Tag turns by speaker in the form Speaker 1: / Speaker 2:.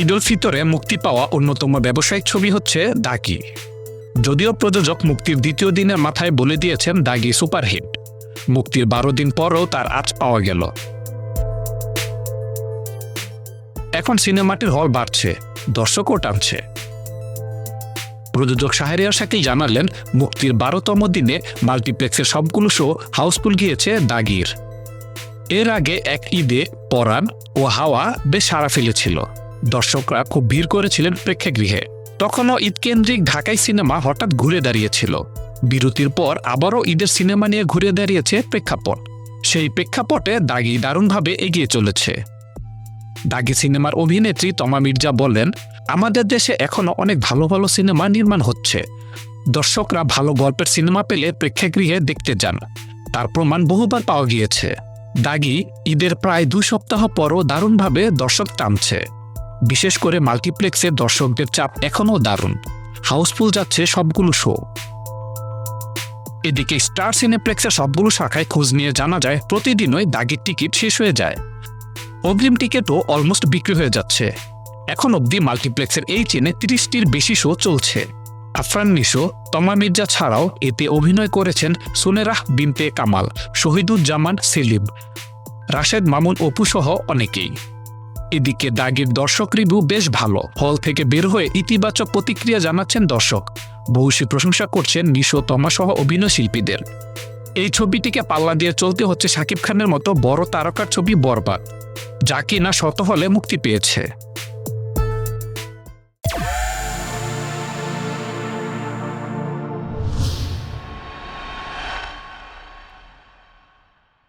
Speaker 1: ঈদুল ফিতরে মুক্তি পাওয়া অন্যতম ব্যবসায়িক ছবি হচ্ছে দাগি। যদিও প্রযোজক মুক্তির দ্বিতীয় দিনের মাথায় বলে দিয়েছেন দাগি সুপারহিট। মুক্তির বারো দিন পরও তার আজ পাওয়া গেল। এখন সিনেমাটির হল বাড়ছে, দর্শকও টানছে। প্রযোজক শাহরিয়ার শাকিল জানালেন, মুক্তির বারোতম দিনে মাল্টিপ্লেক্সের সবগুলো শো হাউসফুল গিয়েছে দাগির। এর আগে এক ঈদে পরাণ ও হাওয়া বেশ সাড়া ফেলেছিল। দর্শকরা খুব ভিড় করেছিলেন প্রেক্ষাগৃহে। তখনও ঈদকেন্দ্রিক ঢাকাই সিনেমা হঠাৎ ঘুরে দাঁড়িয়েছিল। বিরতির পর আবারও ঈদের সিনেমা নিয়ে ঘুরে দাঁড়িয়েছে প্রেক্ষাপট। সেই প্রেক্ষাপটে দাগি দারুণভাবে এগিয়ে চলেছে। দাগি সিনেমার অভিনেত্রী তমা মির্জা বলেন আমাদের দেশে এখনও অনেক ভালো ভালো সিনেমা নির্মাণ হচ্ছে। দর্শকরা ভালো গল্পের সিনেমা পেলে প্রেক্ষাগৃহে দেখতে যান। তার প্রমাণ বহুবার পাওয়া গিয়েছে। দাগি ঈদের প্রায় দু সপ্তাহ পরও দারুণভাবে দর্শক টানছে। বিশেষ করে মাল্টিপ্লেক্সের দর্শকদের চাপ এখনও দারুণ। হাউসফুল যাচ্ছে সবগুলো শো এদিকে স্টার সিনেপ্লেক্সের সবগুলো শাখায় খোঁজ নিয়ে জানা যায়, প্রতিদিনই দাগির টিকিট শেষ হয়ে যায়। অগ্রিম টিকিটও অলমোস্ট বিক্রি হয়ে যাচ্ছে। এখন অবধি মাল্টিপ্লেক্সের এই চেনে তিরিশটির বেশি শো চলছে। আফরান নিশো, তমা মির্জা ছাড়াও এতে অভিনয় করেছেন সুনেরাহ বিনতে কামাল, শহীদুজ্জামান সেলিম, রাশেদ মামুন অপু সহ অনেকেই। এদিকে দাগির দর্শক রিভিউ বেশ ভালো। হল থেকে বের হয়ে ইতিবাচক প্রতিক্রিয়া জানাচ্ছেন দর্শক। বহুশী প্রশংসা করছেন নিশো তমা সহ অভিনয় শিল্পীদের। এই ছবিটিকে পাল্লা দিয়ে চলতে হচ্ছে শাকিব খানের মতো বড় তারকার ছবি বরবাদ, যা কিনা শত হলে মুক্তি পেয়েছে।